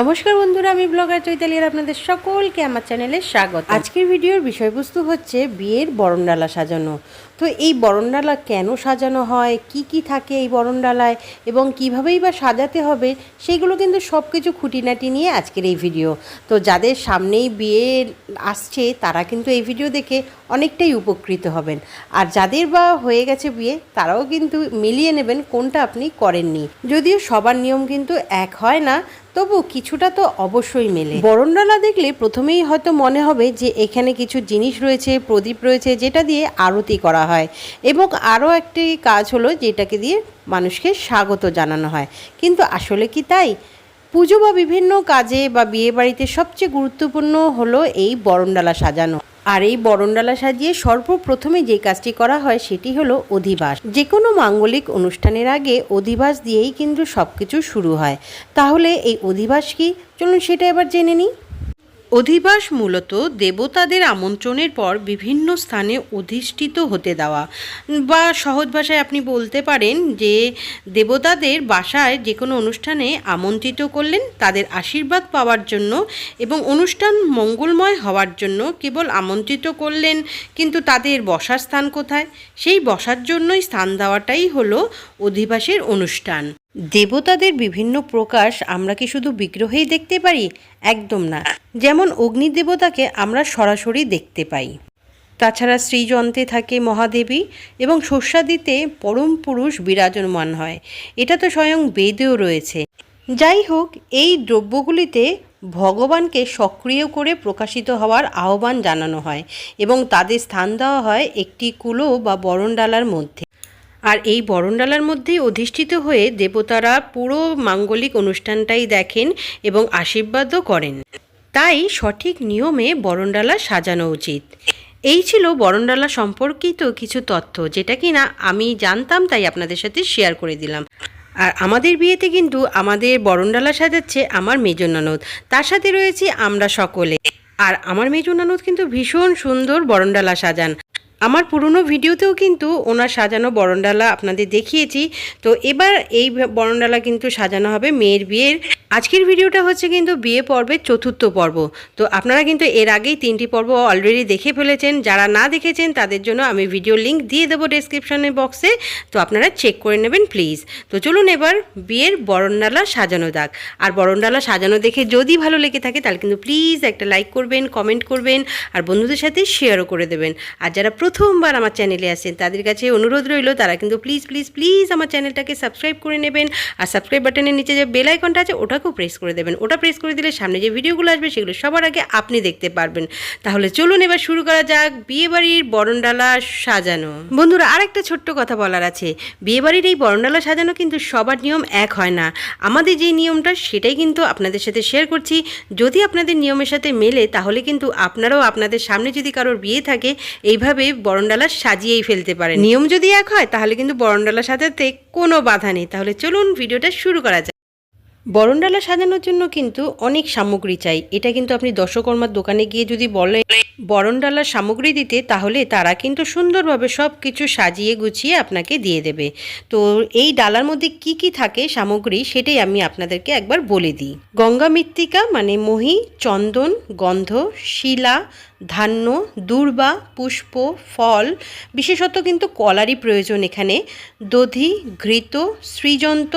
নমস্কার বন্ধুরা, আমি ব্লগার চৈতালিয়ার আপনাদের সকলকে আমার চ্যানেলে স্বাগত। আজকের ভিডিওর বিষয়বস্তু হচ্ছে বিয়ের বরণডালা সাজানো। তো এই বরণডালা কেন সাজানো হয়? কি কি থাকে এই বরণডালায়? এবং কীভাবেই বা সাজাতে হবে? সেইগুলো কিন্তু সব কিছু খুঁটিনাটি নিয়ে আজকের এই ভিডিও। তো যাদের সামনেই বিয়ে আসছে, তারা কিন্তু এই ভিডিও দেখে অনেকটাই উপকৃত হবেন। আর যাদের বা হয়ে গেছে বিয়ে, তারাও কিন্তু মিলিয়ে নেবেন কোনটা আপনি করেননি। যদিও সবার নিয়ম কিন্তু এক হয় না, তবু কিছুটা তো অবশ্যই মেলে। বরণডালা দেখলে প্রথমেই হয়তো মনে হবে যে এখানে কিছু জিনিস রয়েছে, প্রদীপ রয়েছে, যেটা দিয়ে আরতি করা হয়। এবং আরও একটি কাজ হলো যেটাকে দিয়ে মানুষকে স্বাগত জানানো হয়। কিন্তু আসলে কি তাই? পুজো বা বিভিন্ন কাজে বা বিয়ে বাড়িতে সবচেয়ে গুরুত্বপূর্ণ হলো এই বরণডালা সাজানো। আর এই বরণডালা সাজিয়ে সর্বপ্রথমে যে কাজটি করা হয় সেটি হলো অধিবাস। যে কোনো মাঙ্গলিক অনুষ্ঠানের আগে অধিবাস দিয়েই কিন্তু সব কিছু শুরু হয়। তাহলে এই অধিবাস কি? চলুন সেটা এবার জেনে নিই। অধিবাস মূলত দেবতাদের আমন্ত্রণের পর বিভিন্ন স্থানে অধিষ্ঠিত হতে দেওয়া। বা সহজ ভাষায় আপনি বলতে পারেন যে, দেবতাদের বাসায় যে কোনো অনুষ্ঠানে আমন্ত্রিত করলেন, তাদের আশীর্বাদ পাওয়ার জন্য এবং অনুষ্ঠান মঙ্গলময় হওয়ার জন্য কেবল আমন্ত্রিত করলেন, কিন্তু তাদের বসার স্থান কোথায়? সেই বসার জন্যই স্থান দেওয়াটাই হলো অধিবাসের অনুষ্ঠান। দেবতাদের বিভিন্ন প্রকাশ আমরা কি শুধু বিগ্রহেই দেখতে পারি? একদম না। যেমন অগ্নি দেবতাকে আমরা সরাসরি দেখতে পাই। তাছাড়া শ্রীযন্ত্রে থাকে মহাদেবী এবং শস্যাদিতে পরম পুরুষ বিরাজমান হয়। এটা তো স্বয়ং বেদেও রয়েছে। যাই হোক, এই দ্রব্যগুলিতে ভগবানকে সক্রিয় করে প্রকাশিত হওয়ার আহ্বান জানানো হয় এবং তাদের স্থান দেওয়া হয় একটি কুলো বা বরণডালার মধ্যে। আর এই বরণডালার মধ্যেই অধিষ্ঠিত হয়ে দেবতারা পুরো মাঙ্গলিক অনুষ্ঠানটাই দেখেন এবং আশীর্বাদও করেন। তাই সঠিক নিয়মে বরণডালা সাজানো উচিত। এই ছিল বরণডালা সম্পর্কিত কিছু তথ্য, যেটা কি না আমি জানতাম, তাই আপনাদের সাথে শেয়ার করে দিলাম। আর আমাদের বিয়েতে কিন্তু আমাদের বরণডালা সাজাচ্ছে আমার মেজর ননদ। তার সাথে রয়েছি আমরা সকলে। আর আমার মেজর ননদ কিন্তু ভীষণ সুন্দর বরণডালা সাজান। আমার পুরনো ভিডিওতেও কিন্তু ওনার সাজানো বরণডালা আপনাদের দেখিয়েছি। তো এবার এই বরণডালা কিন্তু সাজানো হবে মেয়ের বিয়ের। আজকের ভিডিওটা হচ্ছে কিন্তু বিয়ে পর্বের চতুর্থ পর্ব। তো আপনারা কিন্তু এর আগেই তিনটি পর্ব অলরেডি দেখে ফেলেছেন। যারা না দেখেছেন, তাদের জন্য আমি ভিডিও লিঙ্ক দিয়ে দেবো ডেসক্রিপশনে বক্সে তো আপনারা চেক করে নেবেন প্লিজ তো চলুন এবার বিয়ের বরণডালা সাজানো দাগ আর বরণডালা সাজানো দেখে যদি ভালো লেগে থাকে, তাহলে কিন্তু প্লিজ একটা লাইক করবেন কমেন্ট করবেন, আর বন্ধুদের সাথে শেয়ারও করে দেবেন। আর যারা প্রথমবার আমার চ্যানেলে আসেন, তাদের কাছে অনুরোধ রইল, তারা কিন্তু প্লিজ প্লিজ প্লিজ আমার চ্যানেলটাকে সাবস্ক্রাইব করে নেবেন। আর সাবস্ক্রাইব বাটনের নিচে যে বেল আইকনটা আছে, ওটাকেও প্রেস করে দেবেন। ওটা প্রেস করে দিলে সামনে যে ভিডিওগুলো আসবে, সেগুলো সবার আগে আপনি দেখতে পারবেন। তাহলে চলুন এবার শুরু করা যাক, বিয়েবাড়ির বরণডালা সাজানো। বন্ধুরা, আরেকটা ছোট্ট কথা বলার আছে। বিয়েবাড়ির এই বরণডালা সাজানো কিন্তু সবার নিয়ম এক হয় না। আমাদের যে নিয়মটা, সেটাই কিন্তু আপনাদের সাথে শেয়ার করছি। যদি আপনাদের নিয়মের সাথে মেলে, তাহলে কিন্তু আপনারাও আপনাদের সামনে যদি কারোর বিয়ে থাকে, এইভাবে বরণডালা সাজিয়েই ফেলতে পারেন। নিয়ম যদি এক হয়, তাহলে কিন্তু বরণডালার সাজাতে কোনো বাধা নেই। তাহলে চলুন, ভিডিওটা শুরু করা যাক। বরণডালা সাজানোর জন্য কিন্তু অনেক সামগ্রী চাই। এটা কিন্তু আপনি দশকর্মার দোকানে গিয়ে যদি বলেন, বরণডালার সামগ্রী দিতে, তাহলে তারা কিন্তু সুন্দরভাবে সব কিছু সাজিয়ে গুছিয়ে আপনাকে দিয়ে দেবে। তো এই ডালার মধ্যে কি কি থাকে সামগ্রী, সেটাই আমি আপনাদেরকে একবার বলে দিই। গঙ্গা মৃত্তিকা মানে মহি, চন্দন, গন্ধ, শিলা, ধান্য, দূর্বা, পুষ্প, ফল, বিশেষত কিন্তু কলারই প্রয়োজন এখানে। দধি, ঘৃত, সৃজন্ত,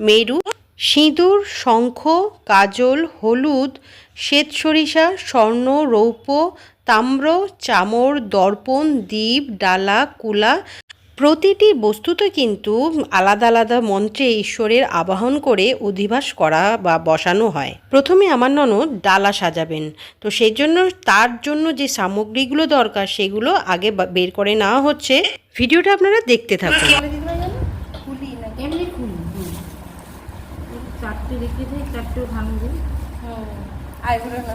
মেরু সিঁদুর, শঙ্খ, কাজল, হলুদ, শ্বেত সরিষা, স্বর্ণ, রৌপ্য, তাম্র, চামর, দর্পণ, দ্বীপ, ডালা, কুলা প্রতিটি বস্তুতে কিন্তু আলাদা আলাদা মন্ত্রে ঈশ্বরের আবাহন করে অধিবাস করা বা বসানো হয়। প্রথমে আমার ননদ ডালা সাজাবেন। তো সেই জন্য তার জন্য যে সামগ্রীগুলো দরকার সেগুলো আগে বের করে নেওয়া হচ্ছে। ভিডিওটা আপনারা দেখতে থাকুন। চারটে রেখে দিই চারটেও ভাঙবে হুম আইবুড়ো না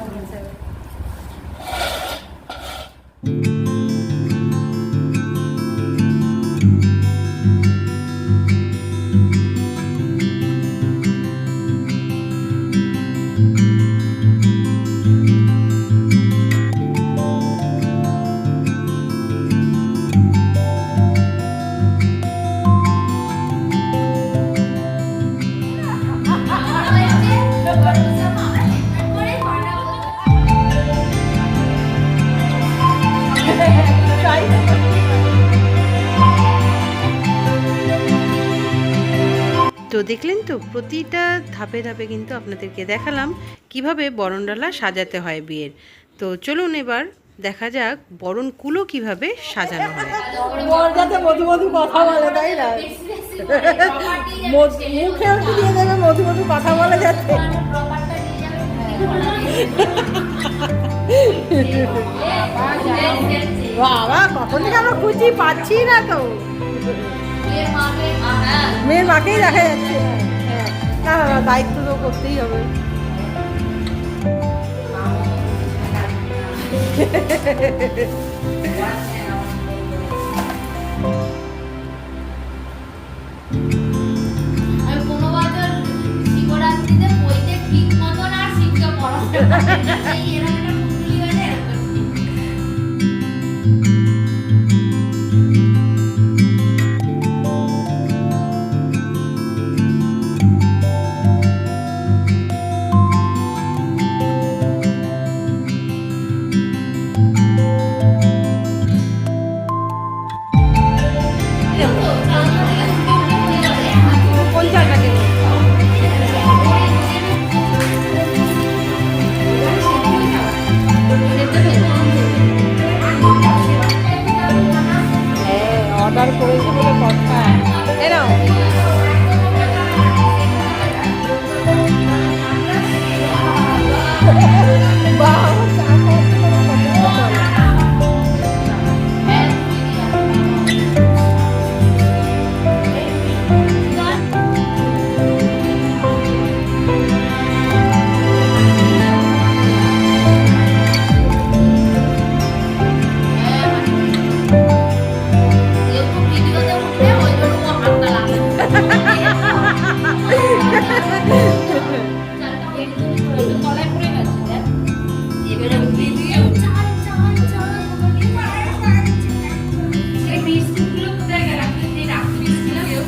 দেখলেন তো, প্রতিটা ধাপে ধাপে কিন্তু আপনাদেরকে দেখালাম কীভাবে বরণডালা সাজাতে হয় বিয়ের। তো চলুন এবার দেখা যাক বরণ কুলো কীভাবে সাজানো হয়। মধু মধু কথা যাচ্ছে বাবা, কখন থেকে আমরা খুঁজি পাচ্ছি না তো। মেয়ের মাকেই দেখা যাচ্ছে। হ্যাঁ না না না দায়িত্ব তো করতেই হবে। ঠিক মতন আর শিক্ষা পড়াতে হ্যাঁ অর্ডার করেছে বলে কথা এরাও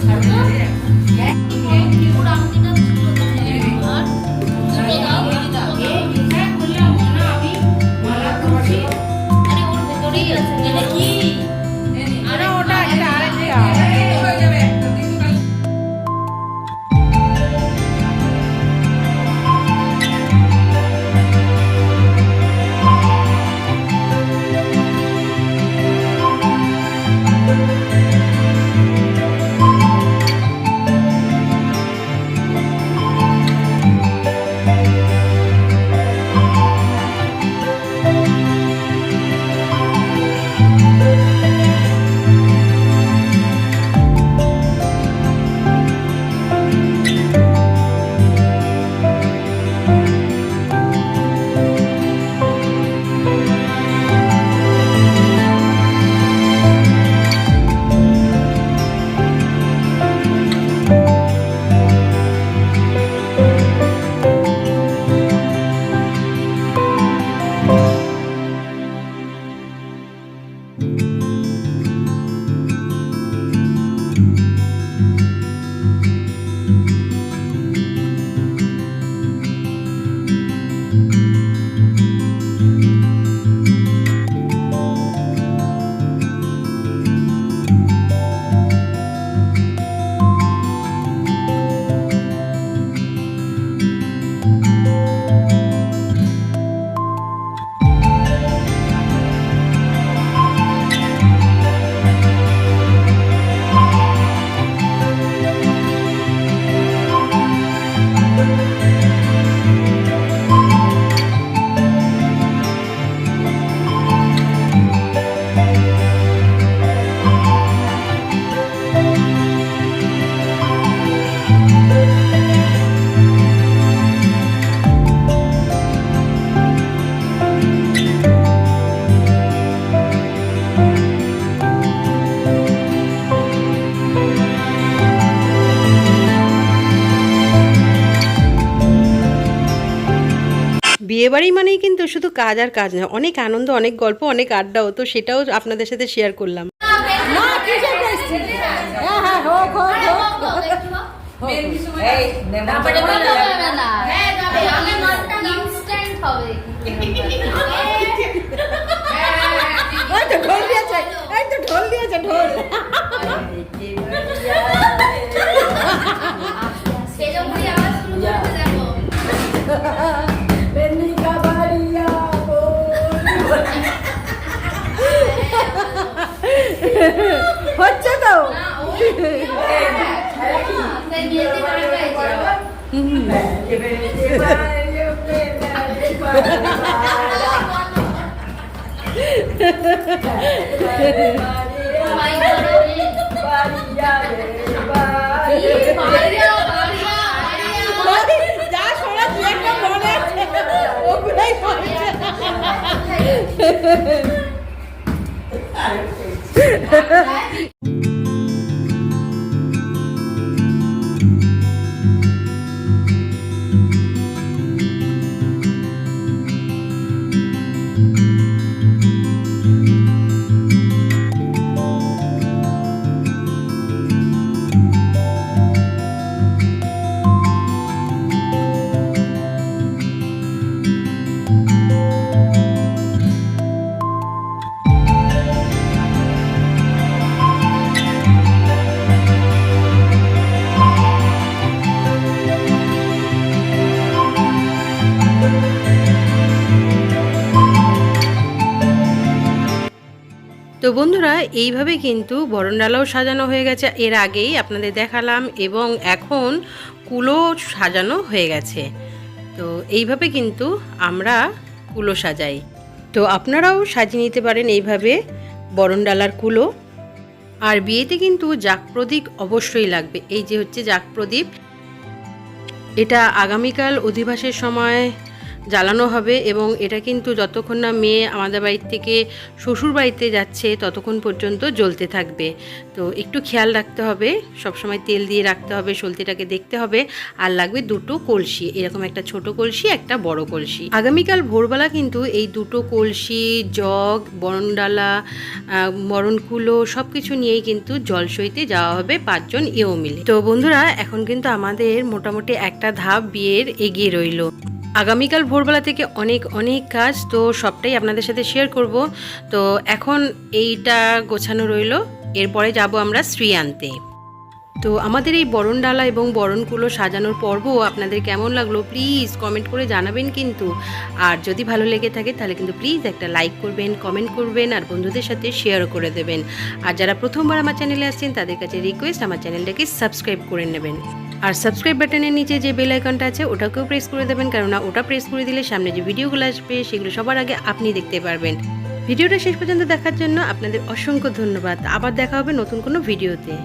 哎。বিয়েবাড়ি মানেই কিন্তু শুধু কাজ আর কাজ না অনেক আনন্দ অনেক গল্প অনেক আড্ডাও তো সেটাও আপনাদের সাথে শেয়ার করলাম। হোক হোক হোক তারপরে বলতে হবে না। হ্যাঁ, যাবে। আমি instant হবে। এই তো ঢোল দিয়েছে এই তো ঢোল দিয়েছে ঢোল হচ্ছে তো যা শোনা দু একটা মনে ওগুলাই শুনছে। তো বন্ধুরা, এইভাবে কিন্তু বরণডালাও সাজানো হয়ে গেছে। এর আগেই আপনাদের দেখালাম এবং এখন কুলো সাজানো হয়ে গেছে। তো এইভাবে কিন্তু আমরা কুলো সাজাই। তো আপনারাও সাজিয়ে নিতে পারেন এইভাবে বরণডালার কুলো। আর বিয়েতে কিন্তু জাক প্রদীপ অবশ্যই লাগবে। এই যে হচ্ছে জাক প্রদীপ। এটা আগামীকাল অধিবাসের সময় জ্বালানো হবে এবং এটা কিন্তু যতক্ষণ না মেয়ে আমাদের বাড়ির থেকে শ্বশুর বাড়িতে যাচ্ছে ততক্ষণ পর্যন্ত জ্বলতে থাকবে। তো একটু খেয়াল রাখতে হবে সবসময় তেল দিয়ে রাখতে হবে সলতিটাকে দেখতে হবে। আর লাগবে দুটো কলসি এরকম একটা ছোট কলসি একটা বড় কলসি। আগামীকাল ভোরবেলা কিন্তু এই দুটো কলসি জগ বরণডালা আহ, বরণকুলো সব কিছু নিয়েই কিন্তু জল সইতে যাওয়া হবে পাঁচজন এও মিলে। তো বন্ধুরা এখন কিন্তু আমাদের মোটামুটি একটা ধাপ বিয়ের এগিয়ে রইল। আগামীকাল ভোরবেলা থেকে অনেক অনেক কাজ, তো সবটাই আপনাদের সাথে শেয়ার করব। তো এখন এইটা গোছানো রইল। এরপরে যাব আমরা শ্রী আনতে তো আমাদের এই বরণডালা এবং বরণকুলো সাজানোর পর্ব আপনাদের কেমন লাগল প্লিজ কমেন্ট করে জানাবেন কিন্তু। আর যদি ভালো লেগে থাকে তাহলে কিন্তু প্লিজ একটা লাইক করবেন কমেন্ট করবেন আর বন্ধুদের সাথে শেয়ারও করে দেবেন। আর যারা প্রথমবার আমার চ্যানেলে আসছেন তাদের কাছে রিকোয়েস্ট আমার চ্যানেলটাকে সাবস্ক্রাইব করে নেবেন। আর সাবস্ক্রাইব বাটনের নিচে যে বেল আইকনটা আছে, ওটাকেও প্রেস করে দেবেন, কেননা ওটা প্রেস করে দিলে সামনে যে ভিডিওগুলো আসবে, সেগুলো সবার আগে আপনি দেখতে পারবেন। ভিডিওটা শেষ পর্যন্ত দেখার জন্য আপনাদের অসংখ্য ধন্যবাদ। আবার দেখা হবে নতুন কোনো ভিডিওতে